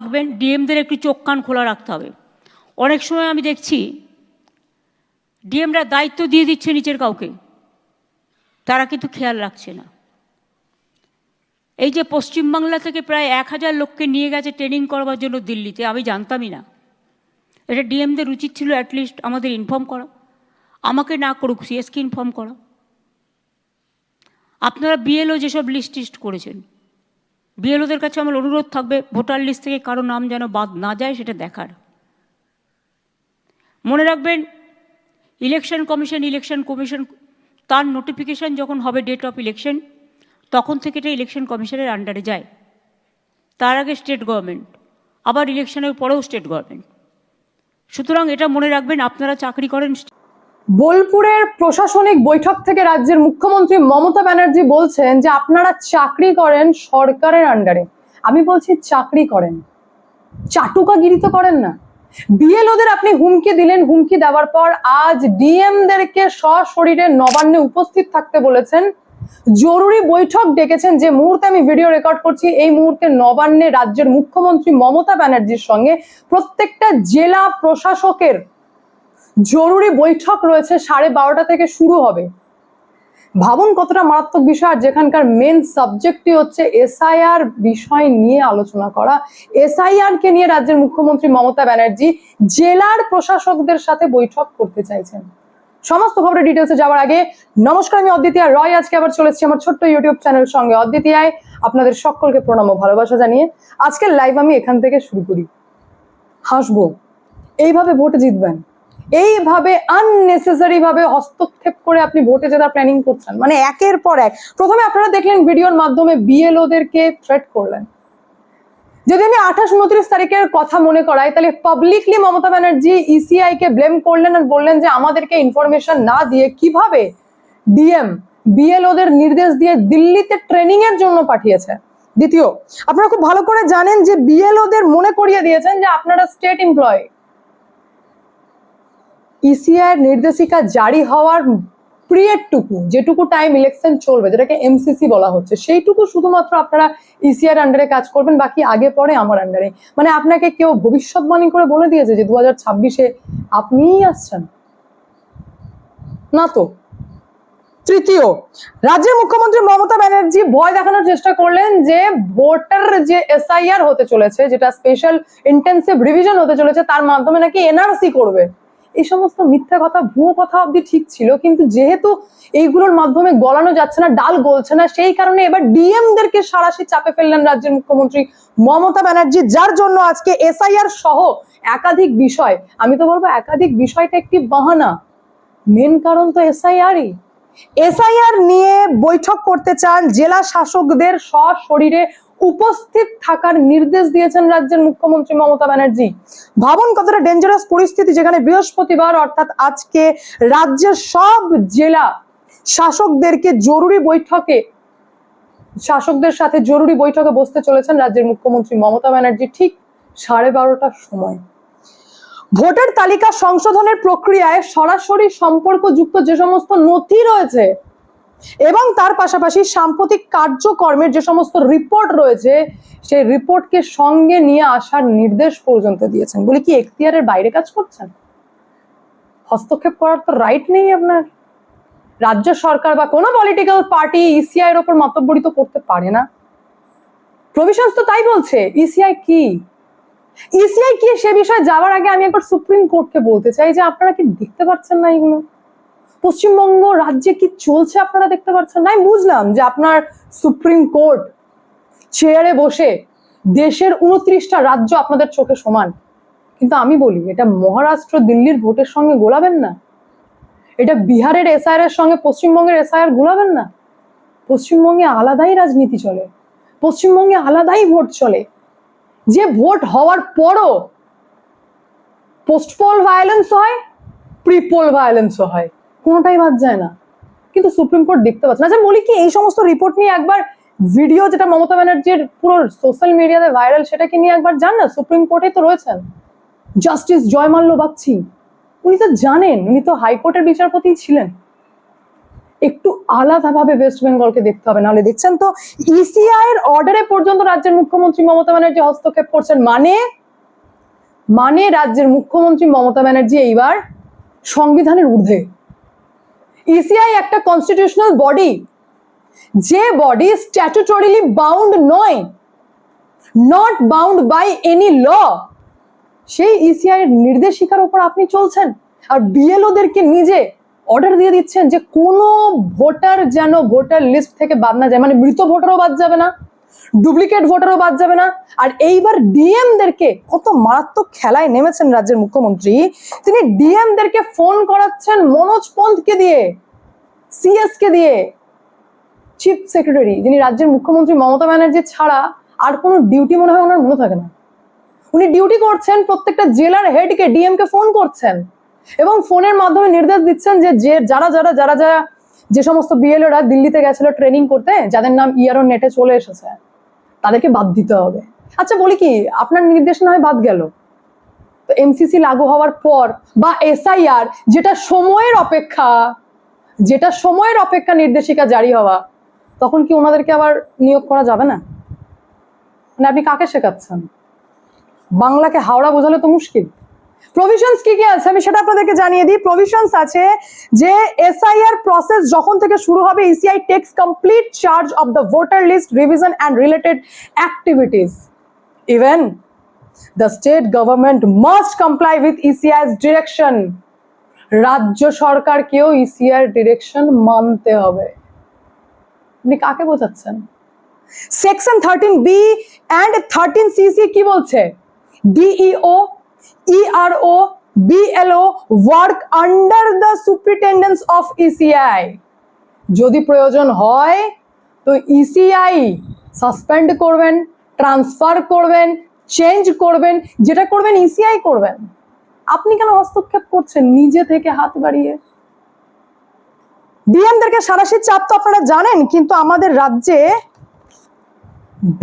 রাখবেন ডিএমদের একটু চোখ কান খোলা রাখতে হবে। অনেক সময় আমি দেখছি ডিএমরা দায়িত্ব দিয়ে দিচ্ছে নিচের কাউকে। তারা কিন্তু খেয়াল রাখছে না। এই যে পশ্চিমবাংলা থেকে প্রায় এক হাজার লোককে নিয়ে গেছে ট্রেনিং করবার জন্য দিল্লিতে, আমি জানতামই না। এটা ডিএমদের উচিত ছিল অ্যাটলিস্ট আমাদের ইনফর্ম করা। আমাকে না করুক সিএসকে ইনফর্ম করা। আপনারা বিএলও যেসব লিস্ট টিস্ট করেছেন বিএলওদের কাছে আমার অনুরোধ থাকবে, ভোটার লিস্ট থেকে কারও নাম যেন বাদ না যায় সেটা দেখার। মনে রাখবেন, ইলেকশন কমিশন ইলেকশন কমিশন, তার নোটিফিকেশন যখন হবে ডেট অফ ইলেকশন, তখন থেকে এটা ইলেকশন কমিশনের আন্ডারে যায়। তার আগে স্টেট গভর্নমেন্ট, আবার ইলেকশনের পরেও স্টেট গভর্নমেন্ট। সুতরাং এটা মনে রাখবেন, আপনারা চাকরি করেন বোলপুরের প্রশাসনিক বৈঠক থেকে রাজ্যের মুখ্যমন্ত্রী মমতা ব্যানার্জি বলছেন যে আপনারা চাকরি করেন সরকারের আন্ডারে। আমি বলছি চাকরি করেন। চাটুকাগিরি তো করেন না। বিএলওদের আপনি হুমকি দিলেন, হুমকি দেওয়ার পর আজ ডিএমদেরকে সশরীরে নবান্নে উপস্থিত থাকতে বলেছেন। জরুরি বৈঠক ডেকেছেন যে মুহূর্তে আমি ভিডিও রেকর্ড করছি, এই মুহূর্তে নবান্নে রাজ্যের মুখ্যমন্ত্রী মমতা ব্যানার্জির সঙ্গে প্রত্যেকটা জেলা প্রশাসকের জরুরি বৈঠক রয়েছে, সাড়ে বারোটা থেকে শুরু হবে। ভাবুন কতটা মারাত্মক বিষয়, আর যেখানকার মেন সাবজেক্টটি হচ্ছে এসআইআর বিষয় নিয়ে আলোচনা করা। এসআইআর কে নিয়ে রাজ্যের মুখ্যমন্ত্রী মমতা ব্যানার্জি জেলার প্রশাসকদের সাথে বৈঠক করতে চাইছেন। সমস্ত খবরের ডিটেলসে যাওয়ার আগে নমস্কার, আমি অদ্বিতীয়া রয়। আজকে আবার চলেছি আমার ছোট্ট ইউটিউব চ্যানেল সঙ্গে। অদ্বিতীয়ায় আপনাদের সকলকে প্রণাম ও ভালোবাসা জানিয়ে আজকের লাইভ আমি এখান থেকে শুরু করি। হাসবো। এইভাবে ভোটে জিতবেন। এইভাবে আননেসেসারি ভাবে হস্তক্ষেপ করে আপনি ভোটে জেতার প্ল্যানিং করছেন মানে একের পর এক। প্রথমে আপনারা দেখলেন ভিডিওর মাধ্যমে বিএলওদেরকে থ্রেট করলেন। যদি আমি আঠাশ উনত্রিশ তারিখের কথা মনে করাই, তাহলে পাবলিকলি মমতা ব্যানার্জি ইসিআই কে ব্লেম করলেন আর বললেন যে আমাদেরকে ইনফরমেশন না দিয়ে কীভাবে ডিএম বিএলওদের নির্দেশ দিয়ে দিল্লিতে ট্রেনিং এর জন্য পাঠিয়েছে। দ্বিতীয়, আপনারা খুব ভালো করে জানেন যে বিএলওদের মনে করিয়ে দিয়েছেন যে আপনারা স্টেট এমপ্লয় ইসিআর নির্দেশিকা জারি হওয়ার পিরিয়ডটুকু যেটুকু টাইম ইলেকশন চলবে, যেটাকে এমসিসি বলা হচ্ছে, সেইটুকু শুধুমাত্র আপনারা ইসিআর আন্ডারে কাজ করবেন, বাকি আগে পরে আমার আন্ডারে মানে আপনাকে কেউ ভবিষ্যৎবাণী করে বলে দিয়েছে যে দু হাজার ছাব্বিশে আপনিই আসছেন। না তো। তৃতীয়, রাজ্যের মুখ্যমন্ত্রী মমতা ব্যানার্জি ভয় দেখানোর চেষ্টা করলেন যে ভোটার যে এসআইআর হতে চলেছে, যেটা স্পেশাল ইন্টেন্সিভ রিভিশন হতে চলেছে, তার মাধ্যমে নাকি এনআরসি করবে। এই সমস্ত মিথ্যা কথা, ভুয়ো কথা অবধি ঠিক ছিল, কিন্তু যেহেতু এইগুলোর মাধ্যমে গলানো যাচ্ছে না, ডাল গলছে না, সেই কারণে এবার ডিএমদেরকে সারাশি চাপে ফেললেন রাজ্যের মুখ্যমন্ত্রী মমতা ব্যানার্জি, যার জন্য আজকে এসআইআর সহ একাধিক বিষয়, আমি তো বলব একাধিক বিষয়টা একটি বাহানা। মেন কারণ তো এসআইআরই। এসআইআর নিয়ে বৈঠক করতে চান জেলা শাসকদের সশরীরে উপস্থিত থাকার নির্দেশ দিয়েছেন রাজ্যের মুখ্যমন্ত্রী মমতা ব্যানার্জি। ভাবুন কতটা ডেঞ্জারাস পরিস্থিতি যেখানে বৃহস্পতিবার, অর্থাৎ আজকে রাজ্যের সব জেলা শাসকদেরকে জরুরি বৈঠকে, শাসকদের সাথে জরুরি বৈঠকে বসতে চলেছেন রাজ্যের মুখ্যমন্ত্রী মমতা ব্যানার্জি ঠিক সাড়ে বারোটার সময়। ভোটার তালিকা সংশোধনের প্রক্রিয়ায় সরাসরি সম্পর্কযুক্ত যে সমস্ত নথি রয়েছে এবং তার পাশাপাশি সাম্প্রতিক কার্যকর্মের যে সমস্ত রিপোর্ট রয়েছে, সেই রিপোর্টকে সঙ্গে নিয়ে আসার নির্দেশ পর্যন্ত দিয়েছেন। বলে কি, এখতিয়ারের বাইরে কাজ করছেন? হস্তক্ষেপ করার তো রাইট নেই আপনার। রাজ্য সরকার বা কোনো পলিটিক্যাল পার্টি ইসিআই এর ওপর মতব্বরিত করতে পারে না। প্রভিশনস তো তাই বলছে ইসিআই কি? ইসিআই কি সে বিষয়ে যাওয়ার আগে আমি একবার সুপ্রিম কোর্টকে বলতে চাই যে আপনারা কি দেখতে পাচ্ছেন না এগুলো? পশ্চিমবঙ্গ রাজ্যে কি চলছে আপনারা দেখতে পাচ্ছেন? না আমি বুঝলাম যে আপনার সুপ্রিম কোর্ট চেয়ারে বসে দেশের উনত্রিশটা রাজ্য আপনাদের চোখে সমান। কিন্তু আমি বলি, এটা মহারাষ্ট্র দিল্লির ভোটের সঙ্গে গোলাবেন না। এটা বিহারের এসআইআর এর সঙ্গে পশ্চিমবঙ্গের এসআইআর গোলাবেন না। পশ্চিমবঙ্গে আলাদাই রাজনীতি চলে। পশ্চিমবঙ্গে আলাদাই ভোট চলে। যে ভোট হওয়ার পরও পোস্টপোল ভায়োলেন্স হয় প্রিপোল ভায়োলেন্সও হয়। কোনোটাই বাদ যায় না। কিন্তু সুপ্রিম কোর্ট দেখতে পাচ্ছে। না আচ্ছা বলি কি এই সমস্ত রিপোর্ট নিয়ে একবার ভিডিও যেটা মমতা ব্যানার্জির পুরো সোশ্যাল মিডিয়াতে ভাইরাল সেটাকে নিয়ে একবার যান না? সুপ্রিম কোর্টে তো রয়েছেন। জাস্টিস জয়মাল্য বাগচি, উনি তো জানেন, উনি তো হাইকোর্টের বিচারপতি ছিলেন। একটু আলাদাভাবে ওয়েস্ট বেঙ্গলকে দেখতে হবে। নাহলে দেখছেন তো ইসিআই এর অর্ডারে পর্যন্ত রাজ্যের মুখ্যমন্ত্রী মমতা ব্যানার্জি হস্তক্ষেপ করছেন। মানে? মানে রাজ্যের মুখ্যমন্ত্রী মমতা ব্যানার্জি এইবার সংবিধানের ঊর্ধ্বে। ইসিআই একটা কনস্টিটিউশনাল বডি যে বডি স্ট্যাটুটরিলি বাউন্ড নয় not bound by any law সেই ইসিআই এর নির্দেশিকার উপর আপনি চলছেন। আর বিএলওদেরকে নিজে অর্ডার দিয়ে দিচ্ছেন যে কোনো ভোটার যেন ভোটার লিস্ট থেকে বাদ না যায়। মানে মৃত ভোটারও বাদ যাবে না। ডুপ্লিকেট ভোটারও বাদ যাবে না। আর এইবার ডিএমদেরকে কত মারাত্মক খেলায় নেমেছেন রাজ্যের মুখ্যমন্ত্রী। তিনি ডিএমদেরকে ফোন করাচ্ছেন মনোজ পন্থকে দিয়ে সিএস কে দিয়ে। চিফ সেক্রেটারি যিনি রাজ্যের মুখ্যমন্ত্রী মমতা ব্যানার্জি ছাড়া আর কোনো ডিউটি মনে হয় ওনার মনে থাকে না। উনি ডিউটি করছেন, প্রত্যেকটা জেলার হেডকে ডিএম কে ফোন করছেন। এবং ফোনের মাধ্যমে নির্দেশ দিচ্ছেন যে যারা যারা যারা যারা যে সমস্ত বিএলওরা দিল্লিতে গেছিল ট্রেনিং করতে, যাদের নাম ইয়ারো নেটে চলে এসেছে, তাদেরকে বাদ দিতে হবে। আচ্ছা বলি কি, আপনার নির্দেশনা হয় বাদ গেল? তো এমসিসি লাগু হওয়ার পর বা এসআইআর যেটা সময়ের অপেক্ষা, যেটা সময়ের অপেক্ষা নির্দেশিকা জারি হওয়া, তখন কি ওনাদেরকে আবার নিয়োগ করা যাবে না? মানে আপনি কাকে শেখাচ্ছেন? বাংলাকে হাওড়া বোঝালে তো মুশকিল। প্রভিশনস কি কি আছে? আমি সেটা আপনাদেরকে জানিয়ে দিই। প্রভিশনস আছে যে এসআইআর প্রসেস যখন থেকে শুরু হবে E ECI takes complete charge of the voter list revision and related activities even the state government must comply with ECI's direction রাজ্য সরকারকেও ইসিআর ডিরেকশন মানতে হবে। আপনি কাকে বোঝাচ্ছেন? Section thirteen B and thirteen CC কি বলছে? E DEO ERO BLO work under the superintendence of ECI যদি প্রয়োজন হয়, তো ইসিআই সাসপেন্ড করবেন ট্রান্সফার করবেন চেঞ্জ করবেন, যেটা করবেন ইসিআই করবেন। আপনি কেন হস্তক্ষেপ করছেন নিজে থেকে হাত বাড়িয়ে? ডিএমদেরকে সারাশি চাপ তো আপনারা জানেন, কিন্তু আমাদের রাজ্যে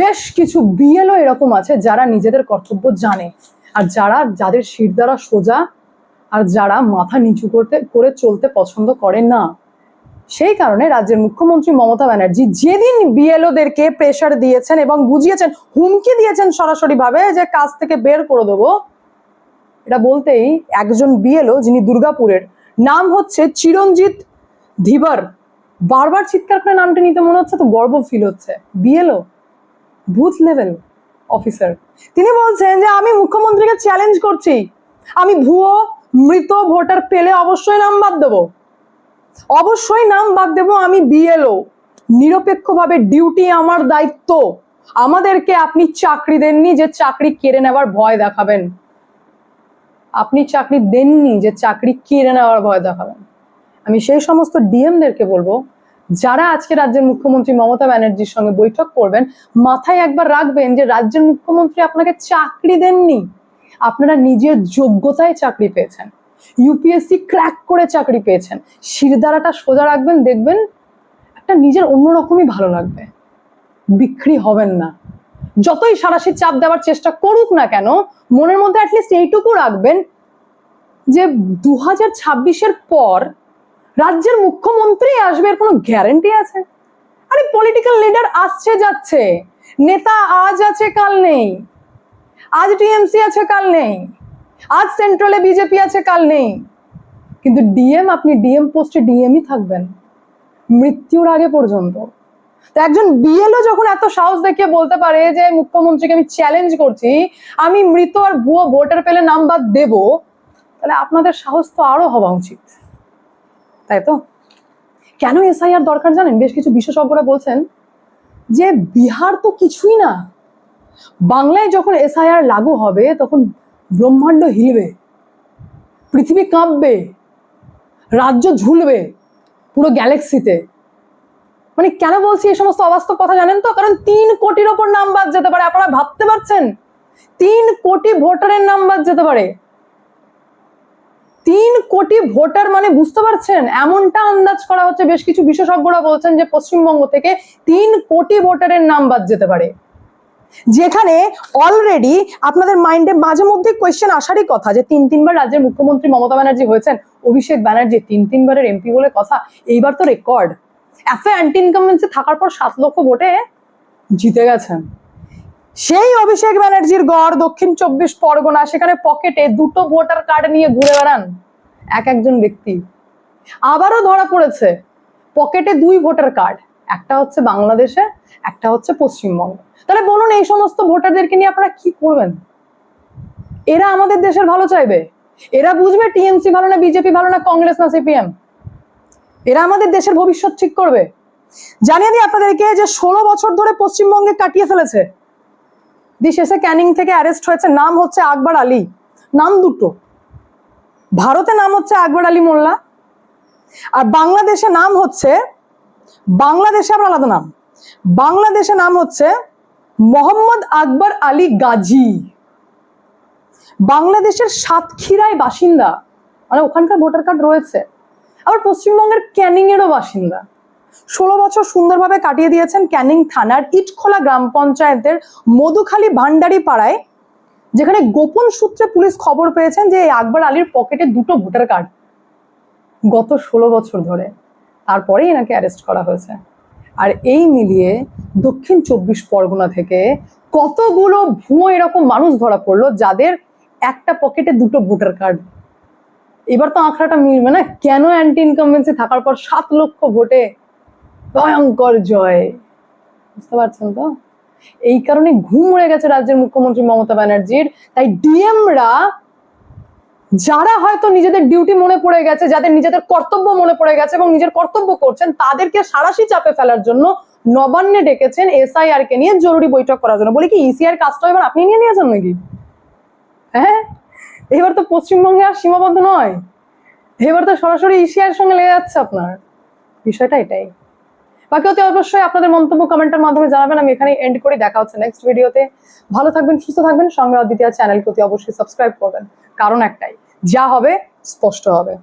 বেশ কিছু বিএলও এরকম আছে যারা নিজেদের কর্তব্য জানে। আর যারা, যাদের শির দ্বারা সোজা আর যারা মাথা নিচু করতে, করে চলতে পছন্দ করে না, সেই কারণে রাজ্যের মুখ্যমন্ত্রী মমতা ব্যানার্জি যেদিন বিএলওদেরকে প্রেশার দিয়েছেন এবং বুঝিয়েছেন, হুমকি দিয়েছেন সরাসরি ভাবে যে কাজ থেকে বের করে দেবো, এটা বলতেই একজন বিএলও যিনি দুর্গাপুরের, নাম হচ্ছে চিরঞ্জিত ধীবর। বারবার চিৎকার করে নামটা নিতে মনে হচ্ছে, তো গর্ব ফিল হচ্ছে। BLO, booth level officer. তিনি বলছেন যে, আমি মুখ্যমন্ত্রীকে চ্যালেঞ্জ করছি। আমি ভুয়ো মৃত ভোটার পেলে অবশ্যই নাম বাদ দেবো। অবশ্যই নাম বাদ দেবো, আমি বিএলও নিরপেক্ষভাবে ডিউটি আমার দায়িত্ব। আমাদেরকে আপনি চাকরি দেননি যে চাকরি কেড়ে নেওয়ার ভয় দেখাবেন। আপনি চাকরি দেননি যে চাকরি কেড়ে নেওয়ার ভয় দেখাবেন। আমি সেই সমস্ত ডিএমদেরকে বলব যারা আজকে রাজ্যের মুখ্যমন্ত্রী মমতা ব্যানার্জির সঙ্গে বৈঠক করবেন, মাথায় একবার রাখবেন যে রাজ্যের মুখ্যমন্ত্রী আপনাকে চাকরি দেননি। আপনারা নিজের যোগ্যতায় চাকরি পেয়েছেন। ইউপিএসসি ক্র্যাক করে চাকরি পেয়েছেন। শিরদাঁড়াটা সোজা রাখবেন, দেখবেন একটা নিজের অন্যরকমই ভালো লাগবে। বিক্রি হবেন না। যতই সারাশি চাপ দেওয়ার চেষ্টা করুক না কেন, মনের মধ্যে অ্যাটলিস্ট এইটুকু রাখবেন যে দু হাজার পর রাজ্যের মুখ্যমন্ত্রী আসবে এর কোনো গ্যারেন্টি আছে? আরে পলিটিক্যাল লিডার আসছে যাচ্ছে। নেতা আজ আছে, কাল নেই। আজ টিএমসি আছে, কাল নেই। আজ সেন্ট্রালে বিজেপি আছে, কাল নেই। কিন্তু ডিএম আপনি ডিএম পোস্টে ডিএমই থাকবেন। মৃত্যুর আগে পর্যন্ত। তো একজন বিএলও যখন এত সাহস দেখিয়ে বলতে পারে যে, মুখ্যমন্ত্রীকে আমি চ্যালেঞ্জ করছি, আমি মৃত আর ভুয়ো ভোটার পেলে নাম বাদ দেবো, তাহলে আপনাদের সাহস তো আরও হওয়া উচিত। তাই তো? কেন এসআইআর দরকার জানেন? বেশ কিছু বিশেষজ্ঞরা বলছেন যে বিহার তো কিছুই না। বাংলায় যখন এসআইআর লাগু হবে, তখন ব্রহ্মাণ্ড হিলবে, পৃথিবী কাঁপবে, রাজ্য ঝুলবে পুরো গ্যালাক্সিতে। মানে কেন বলছি এই সমস্ত অবাস্তব কথা জানেন তো? কারণ তিন কোটির ওপর নাম বাদ যেতে পারে। আপনারা ভাবতে পারছেন? তিন কোটি ভোটারের নাম বাদ যেতে পারে। তিন কোটি ভোটার মানে বুঝতে পারছেন? এমনটা আন্দাজ করা হচ্ছে। বেশ কিছু বিশেষজ্ঞরা বলছেন যে পশ্চিমবঙ্গ থেকে তিন কোটি ভোটারের নাম বাদ যেতে পারে। যেখানে অলরেডি আপনাদের মাইন্ডে মাঝে মধ্যে কোয়েশ্চেন আসারই কথা যে তিন তিনবার রাজ্যের মুখ্যমন্ত্রী মমতা ব্যানার্জি হয়েছেন, অভিষেক ব্যানার্জি তিন তিনবারের এমপি বলে কথা, এইবার তো রেকর্ড এত অ্যান্টি ইনকামেন্সি থাকার পর সাত লক্ষ ভোটে জিতে গেছেন। সেই অভিষেক ব্যানার্জির গড় দক্ষিণ চব্বিশ পরগনা, সেখানে পকেটে দুটো ভোটার কার্ড নিয়ে ঘুরে বেড়ান এক একজন ব্যক্তি। আবারও ধরা পড়েছে, পকেটে দুই ভোটার কার্ড, একটা হচ্ছে বাংলাদেশে, একটা হচ্ছে পশ্চিমবঙ্গ। তাহলে বলুন, এই সমস্ত ভোটারদেরকে নিয়ে আপনারা কি করবেন? এরা আমাদের দেশের ভালো চাইবে? এরা বুঝবে টিএমসি ভালো না বিজেপি ভালো না কংগ্রেস না সিপিএম? এরা আমাদের দেশের ভবিষ্যৎ ঠিক করবে? জানিয়ে দিই আপনাদেরকে যে ষোলো বছর ধরে পশ্চিমবঙ্গে কাটিয়ে ফেলেছে। দিয়ে শেষে ক্যানিং থেকে অ্যারেস্ট হয়েছে, নাম হচ্ছে আকবর আলী। নাম দুটো। ভারতে নাম হচ্ছে আকবর আলী মোল্লা, আর বাংলাদেশে নাম হচ্ছে, বাংলাদেশে আবার আলাদা নাম। বাংলাদেশে নাম হচ্ছে মোহাম্মদ আকবর আলী গাজী। বাংলাদেশের সাতক্ষীরায় বাসিন্দা মানে ওখানকার ভোটার কার্ড রয়েছে, আবার পশ্চিমবঙ্গের ক্যানিং এরও বাসিন্দা। ষোলো বছর সুন্দরভাবে কাটিয়ে দিয়েছেন ক্যানিং থানার ইটখোলা গ্রাম পঞ্চায়েতের মধুখালী ভান্ডারি পাড়ায়, যেখানে গোপন সূত্রে পুলিশ খবর পেয়েছেন যে এই আকবর আলীর পকেটে দুটো ভোটার কার্ড। গত ষোলো বছর ধরে তারপরেই এনাকে অ্যারেস্ট করা হয়েছে। আর এই মিলিয়ে দক্ষিণ চব্বিশ পরগনা থেকে কতগুলো ভুয়ো এরকম মানুষ ধরা পড়ল, যাদের একটা পকেটে দুটো ভোটার কার্ড। এবার তো আঁকড়াটা মিলবে না, কেন অ্যান্টি ইনকামবেন্সি থাকার পর সাত লক্ষ ভোটে ভয়ঙ্কর জয়। বুঝতে পারছেন তো? এই কারণে ঘুম উড়ে গেছে রাজ্যের মুখ্যমন্ত্রী মমতা ব্যানার্জির। তাই ডিএমরা, যারা হয়তো নিজেদের ডিউটি মনে পড়ে গেছে, যাদের নিজেদের কর্তব্য মনে পড়ে গেছে এবং নিজের কর্তব্য করছেন, তাদেরকে সারাশি চাপে ফেলার জন্য নবান্নে ডেকেছেন এসআইআর কে নিয়ে জরুরি বৈঠক করার জন্য। বলি কি, ইসিআর কাজটা এবার আপনি নিয়ে নিয়েছেন নাকি? হ্যাঁ? এবার তো পশ্চিমবঙ্গে আর সীমাবদ্ধ নয়। এবার তো সরাসরি ইসিআর সঙ্গে লেগে যাচ্ছে আপনার। বিষয়টা এটাই। বাকি অতি অবশ্যই আপনাদের মন্তব্য কমেন্টের মাধ্যমে জানাবেন। আমি এখানে এন্ড করে। দেখা হচ্ছে নেক্সট ভিডিওতে ভালো থাকবেন, সুস্থ থাকবেন। সঙ্গে অদ্বিতীয় চ্যানেলকে অতি অবশ্যই সাবস্ক্রাইব করবেন। কারণ একটাই, যা হবে, স্পষ্ট হবে।